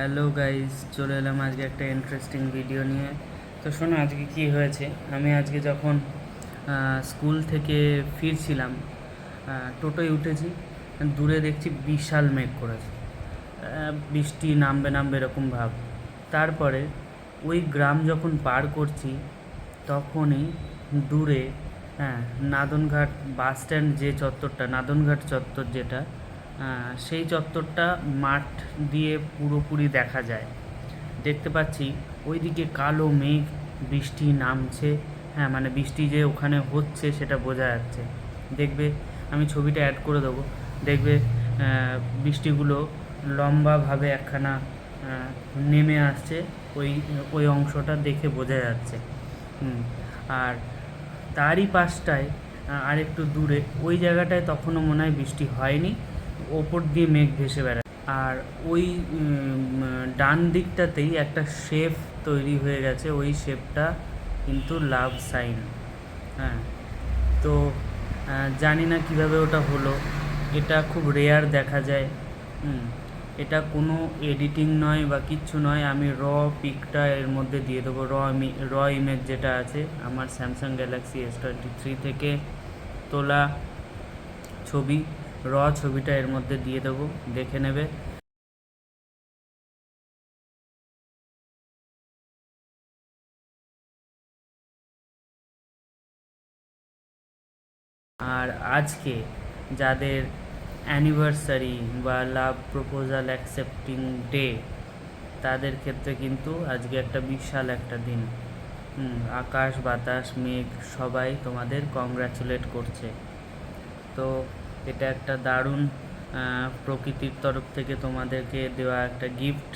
Hello guys চলে এলাম আজকে একটা ইন্টারেস্টিং ভিডিও নিয়ে। তো শোনো, আজকে কি হয়েছে? আমি আজকে যখন স্কুল থেকে ফিরছিলাম টোটোয় উঠেছি, দূরে দেখছি বিশাল মেঘ করেছে। বৃষ্টি নামবে নামবে এরকম ভাব। তারপরে ওই গ্রাম যখন পার করছি, তখনই দূরে হ্যাঁ নাদনঘাট বাস স্ট্যান্ড যে চত্বরটা, নাদনঘাট চত্বর যেটা সেই চত্বরটা মাঠ দিয়ে পুরোপুরি দেখা যায়। দেখতে পাচ্ছি ওইদিকে কালো মেঘ, বৃষ্টি নামছে। হ্যাঁ মানে বৃষ্টি যে ওখানে হচ্ছে সেটা বোঝা যাচ্ছে। দেখবে, আমি ছবিটা অ্যাড করে দেবো। দেখবে বৃষ্টিগুলো লম্বাভাবে একখানা নেমে আসছে। ওই ওই অংশটা দেখে বোঝা যাচ্ছে। আর তারই পাশটায় আরেকটু দূরে, ওই জায়গাটায় তখনও মনে হয় বৃষ্টি হয়নি। ওপর দিয়ে মেঘ ভেসে বেড়ায়। আর ওই ডান দিকটাতেই একটা শেপ তৈরি হয়ে গেছে। ওই শেপটা কিন্তু লাভ সাইন। হ্যাঁ। তো জানি না কীভাবে ওটা হলো। এটা খুব রেয়ার দেখা যায়। এটা কোনো এডিটিং নয় বা কিচ্ছু নয়। আমি র পিকটা এর মধ্যে দিয়ে দেবো। র র ইমেজ যেটা আছে, আমার Samsung Galaxy S twenty three থেকে তোলা ছবি। র ছবিটা এর মধ্যে দিয়ে দেবো, দেখে নেবে। আর আজকে যাদের অ্যানিভার্সারি বা লাভ প্রপোজাল অ্যাকসেপ্টিং ডে তাদের ক্ষেত্রে কিন্তু আজকে একটা বিশাল একটা দিন। আকাশ, বাতাস, মেঘ সবাই তোমাদের কংগ্রাচুলেট করছে। তো এটা একটা দারুণ প্রকৃতির তরফ থেকে তোমাদেরকে দেওয়া একটা গিফট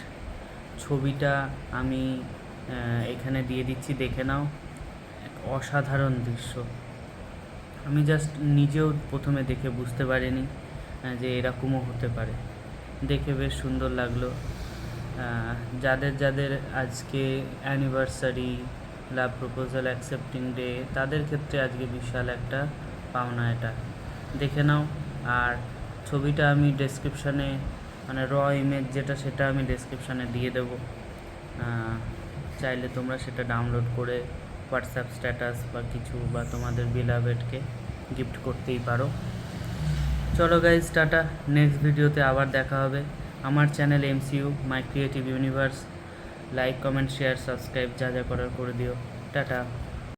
ছবিটা আমি এখানে দিয়ে দিচ্ছি, দেখে নাও। এক অসাধারণ দৃশ্য। আমি জাস্ট নিজেও প্রথমে দেখে বুঝতে পারিনি যে এরকমও হতে পারে। দেখে বেশ সুন্দর লাগল। যাদের যাদের আজকে anniversary love proposal accepting day তাদের ক্ষেত্রে আজকে বিশাল একটা পাওনা এটা। দেখে নাও। আর ছবিটা আমি ডেসক্রিপশানে মানে র ইমেজ যেটা সেটা আমি ডেসক্রিপশানে দিয়ে দেবো। চাইলে তোমরা সেটা ডাউনলোড করে হোয়াটসঅ্যাপ স্ট্যাটাস বা কিছু বা তোমাদের বিলাভেটকে গিফট করতেই পারো। চলো গাইজ টাটা। নেক্সট ভিডিওতে আবার দেখা হবে। আমার channel MCU my creative universe like comment share subscribe যা যা করার করে দিও। টাটা।